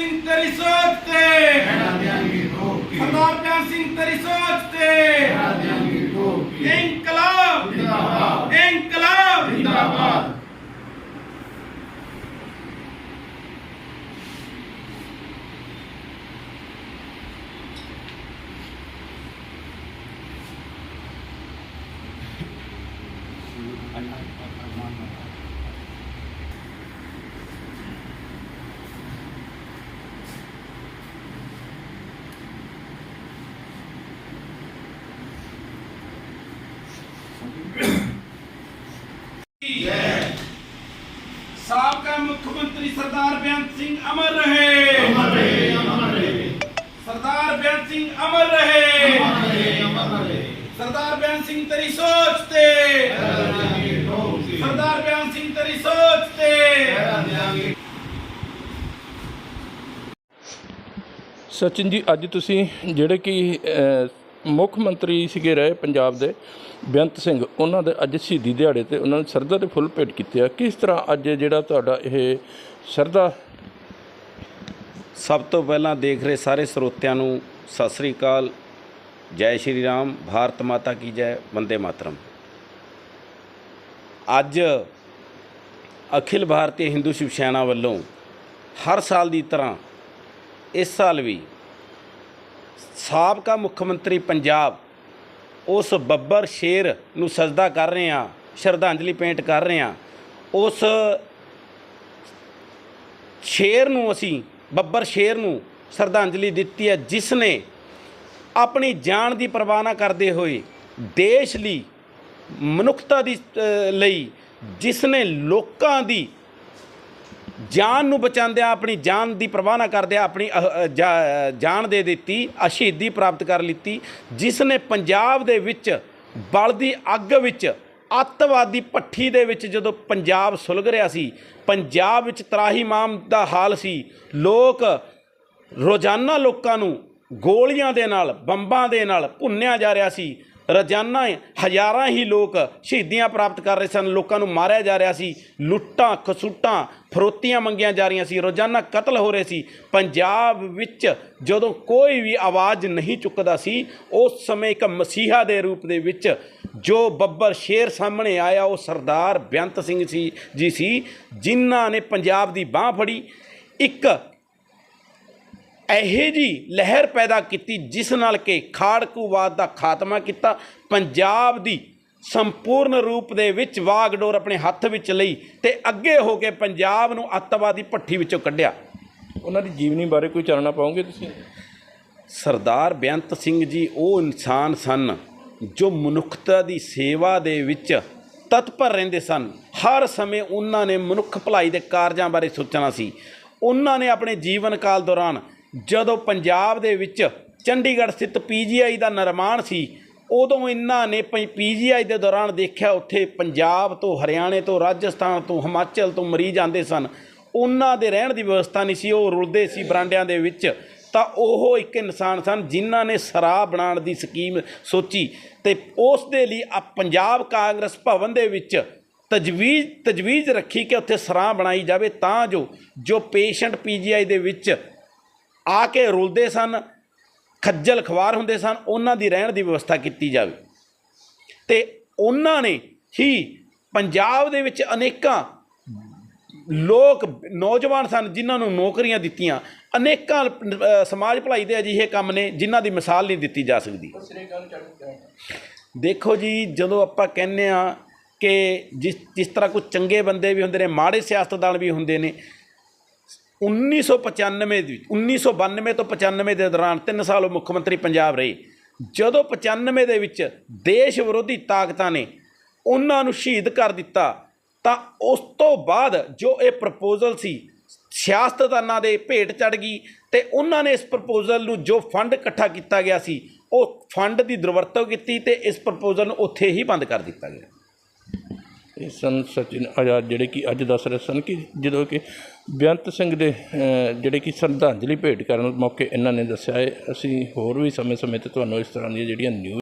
ਸਿੰਘ ਤੇਰੀ ਸੋਚ ਤੇ। ਸਰਦਾਰ ਬਿਆਨ ਸਿੰਘ ਤੇਰੀ ਸੋਚ ਤੇ। ਇਨਕਲਾਬ। ਜਿੰਦਾਬਾਦ ਇਨਕਲਾਬ ਜਿੰਦਾਬਾਦ ਸਾਬਕਾ ਮੁੱਖ ਮੰਤਰੀ ਸਰਦਾਰ ਬੇਅੰਤ ਸਿੰਘ ਅਮਰ ਰਹੇ। ਅਮਰ ਰਹੇ ਅਮਰ ਰਹੇ। ਸਰਦਾਰ ਬੇਅੰਤ ਸਿੰਘ ਅਮਰ ਰਹੇ। ਅਮਰ ਰਹੇ ਅਮਰ ਰਹੇ। ਸਰਦਾਰ ਬੇਅੰਤ ਸਿੰਘ ਤੇਰੀ ਸੋਚ ਤੇ। ਸਰਦਾਰ ਬੇਅੰਤ ਸਿੰਘ ਤੇਰੀ ਸੋਚ ਤੇ। ਸਚਿਨ ਜੀ ਅੱਜ ਤੁਸੀਂ ਜਿਹੜੇ ਕਿ ਮੁੱਖ ਮੰਤਰੀ ਸੀਗੇ ਰਹੇ ਪੰਜਾਬ ਦੇ ਬੇਅੰਤ ਸਿੰਘ। ਉਹਨਾਂ ਦੇ ਅੱਜ ਸ਼ਹੀਦੀ ਦਿਹਾੜੇ ਤੇ ਉਹਨਾਂ ਨੇ ਸਰਦਾ ਦੇ ਫੁੱਲ ਭੇਟ ਕੀਤੇ ਆ। ਕਿਸ ਤਰ੍ਹਾਂ ਅੱਜ ਜਿਹੜਾ ਤੁਹਾਡਾ ਇਹ ਸਰਦਾ ਸਭ ਤੋਂ ਪਹਿਲਾਂ ਦੇਖ ਰਹੇ ਸਾਰੇ ਸਰੋਤਿਆਂ ਨੂੰ ਸਤਿ ਸ੍ਰੀ ਅਕਾਲ। ਜੈ ਸ਼੍ਰੀ ਰਾਮ। ਭਾਰਤ ਮਾਤਾ ਕੀ ਜੈ। ਵੰਦੇ ਮਾਤਰਮ। ਅੱਜ ਅਖਿਲ ਭਾਰਤੀ ਹਿੰਦੂ ਸ਼ਿਵ ਸੈਨਾ ਵੱਲੋਂ ਹਰ ਸਾਲ ਦੀ ਤਰ੍ਹਾਂ ਇਸ ਸਾਲ ਵੀ ਸਾਬਕਾ ਮੁੱਖ ਮੰਤਰੀ ਪੰਜਾਬ ਉਸ ਬੱਬਰ ਸ਼ੇਰ ਨੂੰ ਸਜਦਾ ਕਰ ਰਹੇ ਹਾਂ, ਸ਼ਰਧਾਂਜਲੀ ਪੇਂਟ ਕਰ ਰਹੇ ਹਾਂ। ਉਸ ਸ਼ੇਰ ਨੂੰ ਅਸੀਂ, ਬੱਬਰ ਸ਼ੇਰ ਨੂੰ ਸ਼ਰਧਾਂਜਲੀ ਦਿੱਤੀ ਹੈ ਜਿਸ ਨੇ ਆਪਣੀ ਜਾਨ ਦੀ ਪਰਵਾਹ ਨਾ ਕਰਦੇ ਹੋਏ ਦੇਸ਼ ਲਈ ਮਨੁੱਖਤਾ ਦੀ ਲਈ ਜਿਸ ਨੇ ਲੋਕਾਂ ਦੀ ਜਾਨ ਨੂੰ ਬਚਾਉਂਦਿਆਂ ਆਪਣੀ ਜਾਨ ਦੀ ਪਰਵਾਹ ਨਾ ਕਰਦਿਆਂ ਆਪਣੀ ਅਹ, ਜਾ- ਜਾਨ ਦੇ ਦਿੱਤੀ ਅਸ਼ਹੀਦੀ ਪ੍ਰਾਪਤ ਕਰ ਲਿੱਤੀ ਜਿਸ ਨੇ ਪੰਜਾਬ ਦੇ ਵਿੱਚ ਬਲਦੀ ਅੱਗ ਵਿੱਚ ਅੱਤਵਾਦੀ ਭੱਠੀ ਦੇ ਵਿੱਚ ਜਦੋਂ ਪੰਜਾਬ ਸੁਲਗ ਰਿਹਾ ਸੀ ਪੰਜਾਬ ਵਿੱਚ ਤਰਾਹੀ ਮਾਮ ਦਾ ਹਾਲ ਸੀ ਲੋਕ ਰੋਜ਼ਾਨਾ ਲੋਕਾਂ ਨੂੰ ਗੋਲੀਆਂ ਦੇ ਨਾਲ ਬੰਬਾਂ ਦੇ ਨਾਲ ਭੁੰਨਿਆ ਜਾ ਰਿਹਾ ਸੀ ਰੋਜ਼ਾਨਾ ਹਜ਼ਾਰਾਂ ਹੀ ਲੋਕ ਸ਼ਹੀਦੀਆਂ ਪ੍ਰਾਪਤ ਕਰ ਰਹੇ ਸਨ। ਲੋਕਾਂ ਨੂੰ ਮਾਰਿਆ ਜਾ ਰਿਹਾ ਸੀ। ਲੁੱਟਾਂ, ਖਸੁੱਟਾਂ, ਫਰੋਤੀਆਂ ਮੰਗੀਆਂ ਜਾ ਰਹੀਆਂ ਸੀ। ਰੋਜ਼ਾਨਾ ਕਤਲ ਹੋ ਰਹੇ ਸੀ। ਪੰਜਾਬ ਵਿੱਚ ਜਦੋਂ ਕੋਈ ਵੀ ਆਵਾਜ਼ ਨਹੀਂ ਚੁੱਕਦਾ ਸੀ, ਉਸ ਸਮੇਂ ਇੱਕ ਮਸੀਹਾ ਦੇ ਰੂਪ ਦੇ ਵਿੱਚ ਜੋ ਬੱਬਰ ਸ਼ੇਰ ਸਾਹਮਣੇ ਆਇਆ, ਉਹ ਸਰਦਾਰ ਬੇਅੰਤ ਸਿੰਘ ਸੀ ਜੀ ਸੀ, ਜਿਨ੍ਹਾਂ ਨੇ ਪੰਜਾਬ ਦੀ ਬਾਹ ਫੜੀ। ਇੱਕ ਇਹੋ ਜੀ ਲਹਿਰ ਪੈਦਾ ਕੀਤੀ ਜਿਸ ਨਾਲ ਕਿ ਖਾੜਕੂਵਾਦ ਦਾ ਖਾਤਮਾ ਕੀਤਾ ਪੰਜਾਬ ਦੀ ਸੰਪੂਰਨ ਰੂਪ ਦੇ ਵਿੱਚ ਵਾਗਡੋਰ ਆਪਣੇ ਹੱਥ ਵਿੱਚ ਲਈ ਤੇ ਅੱਗੇ ਹੋ ਕੇ ਪੰਜਾਬ ਨੂੰ ਅੱਤਵਾਦੀ ਭੱਠੀ ਵਿੱਚੋਂ ਕੱਢਿਆ। ਉਹਨਾਂ ਦੀ ਜੀਵਨੀ ਬਾਰੇ ਕੋਈ ਚਾਨਣਾ ਪਾਓਗੇ ਤੁਸੀਂ? ਸਰਦਾਰ ਬੇਅੰਤ ਸਿੰਘ ਜੀ ਉਹ ਇਨਸਾਨ ਸਨ ਜੋ ਮਨੁੱਖਤਾ ਦੀ ਸੇਵਾ ਦੇ ਵਿੱਚ ਤਤਪਰ ਰਹਿੰਦੇ ਸਨ। ਹਰ ਸਮੇਂ ਉਹਨਾਂ ਨੇ ਮਨੁੱਖ ਭਲਾਈ ਦੇ ਕਾਰਜਾਂ ਬਾਰੇ ਸੋਚਣਾ ਸੀ। ਉਹਨਾਂ ਨੇ ਆਪਣੇ ਜੀਵਨ ਕਾਲ ਦੌਰਾਨ ਜਦੋਂ ਪੰਜਾਬ ਦੇ ਵਿੱਚ ਚੰਡੀਗੜ੍ਹ ਸਥਿਤ ਪੀਜੀਆਈ ਦਾ ਨਿਰਮਾਣ ਸੀ, ਉਦੋਂ ਇਹਨਾਂ ਨੇ ਪੀਜੀਆਈ ਦੇ ਦੌਰਾਨ ਦੇਖਿਆ ਉੱਥੇ ਪੰਜਾਬ ਤੋਂ ਹਰਿਆਣੇ ਤੋਂ ਰਾਜਸਥਾਨ ਤੋਂ ਹਿਮਾਚਲ ਤੋਂ ਮਰੀਜ਼ ਆਉਂਦੇ ਸਨ। ਉਹਨਾਂ ਦੇ ਰਹਿਣ ਦੀ ਵਿਵਸਥਾ ਨਹੀਂ ਸੀ, ਉਹ ਰੁਲਦੇ ਸੀ ਬਰਾਂਡਿਆਂ ਦੇ ਵਿੱਚ। ਤਾਂ ਉਹ ਇੱਕ ਇਨਸਾਨ ਸਨ ਜਿਨ੍ਹਾਂ ਨੇ ਸ਼ਰਾਬ ਬਣਾਉਣ ਦੀ ਸਕੀਮ ਸੋਚੀ ਤੇ ਉਸ ਦੇ ਲਈ ਆ ਪੰਜਾਬ ਕਾਂਗਰਸ ਭਵਨ ਦੇ ਵਿੱਚ ਤਜਵੀਜ਼ ਤਜਵੀਜ਼ ਰੱਖੀ ਕਿ ਉੱਥੇ ਸਰਾਂ ਬਣਾਈ ਜਾਵੇ ਤਾਂ ਜੋ ਜੋ ਪੇਸ਼ੈਂਟ ਪੀਜੀਆਈ ਦੇ ਵਿੱਚ ਆ ਕੇ ਰੁਲਦੇ ਸਨ, ਖੱਜਲ ਖਵਾਰ ਹੁੰਦੇ ਸਨ, ਉਹਨਾਂ ਦੀ ਰਹਿਣ ਦੀ ਵਿਵਸਥਾ ਕੀਤੀ ਜਾਵੇ। ਤੇ ਉਹਨਾਂ ਨੇ ਹੀ ਪੰਜਾਬ ਦੇ ਵਿੱਚ ਅਨੇਕਾਂ ਲੋਕ, ਨੌਜਵਾਨ ਸਨ ਜਿਨ੍ਹਾਂ ਨੂੰ ਨੌਕਰੀਆਂ ਦਿੱਤੀਆਂ। ਅਨੇਕਾਂ ਸਮਾਜ ਭਲਾਈ ਦੇ ਅਜਿਹੇ ਕੰਮ ਨੇ ਜਿਨ੍ਹਾਂ ਦੀ ਮਿਸਾਲ ਨਹੀਂ ਦਿੱਤੀ ਜਾ ਸਕਦੀ। ਦੇਖੋ ਜੀ, ਜਦੋਂ ਆਪਾਂ ਕਹਿੰਦੇ ਆ ਕਿ ਜਿਸ ਜਿਸ ਤਰ੍ਹਾਂ ਕੋਈ ਚੰਗੇ ਬੰਦੇ ਵੀ ਹੁੰਦੇ ਨੇ, ਮਾੜੇ ਸਿਆਸਤਦਾਨ ਵੀ ਹੁੰਦੇ ਨੇ 1995 ਦੀ 1992 ਤੋਂ 95 ਦੇ ਦੌਰਾਨ 3 ਸਾਲ ਉਹ ਮੁੱਖ ਮੰਤਰੀ ਪੰਜਾਬ ਰਹੇ। ਜਦੋਂ 95 ਦੇ ਵਿੱਚ ਦੇਸ਼ ਵਿਰੋਧੀ ਤਾਕਤਾਂ ਨੇ ਉਹਨਾਂ ਨੂੰ ਸ਼ਹੀਦ ਕਰ ਦਿੱਤਾ, ਤਾਂ ਉਸ ਤੋਂ ਬਾਅਦ ਜੋ ਇਹ ਪ੍ਰਪੋਜ਼ਲ ਸੀ, ਸਿਆਸਤਦਾਨਾਂ ਦੇ ਭੇਟ ਚੜ ਗਈ ਤੇ ਉਹਨਾਂ ਨੇ ਇਸ ਪ੍ਰਪੋਜ਼ਲ ਨੂੰ ਜੋ ਫੰਡ ਇਕੱਠਾ ਕੀਤਾ ਗਿਆ ਸੀ, ਉਹ ਫੰਡ ਦੀ ਦੁਰਵਰਤੋਂ ਕੀਤੀ ਤੇ ਇਸ ਪ੍ਰਪੋਜ਼ਲ ਨੂੰ ਉੱਥੇ ਹੀ ਬੰਦ ਕਰ ਦਿੱਤਾ ਗਿਆ। ਇਹ ਸਨ ਸਚਿਨ ਆਜ਼ਾਦ ਜਿਹੜੇ ਕਿ ਅੱਜ ਦੱਸ ਰਹੇ ਸਨ ਕਿ ਜਦੋਂ ਕਿ ਬੇਅੰਤ ਸਿੰਘ ਦੇ ਜਿਹੜੇ ਕਿ ਸ਼ਰਧਾਂਜਲੀ ਭੇਟ ਕਰਨ ਮੌਕੇ ਇਹਨਾਂ ਨੇ ਦੱਸਿਆ ਹੈ। ਅਸੀਂ ਹੋਰ ਵੀ ਸਮੇਂ-ਸਮੇਂ ਤੇ ਤੁਹਾਨੂੰ ਇਸ ਤਰ੍ਹਾਂ ਦੀਆਂ ਜਿਹੜੀਆਂ ਨਿਊਜ਼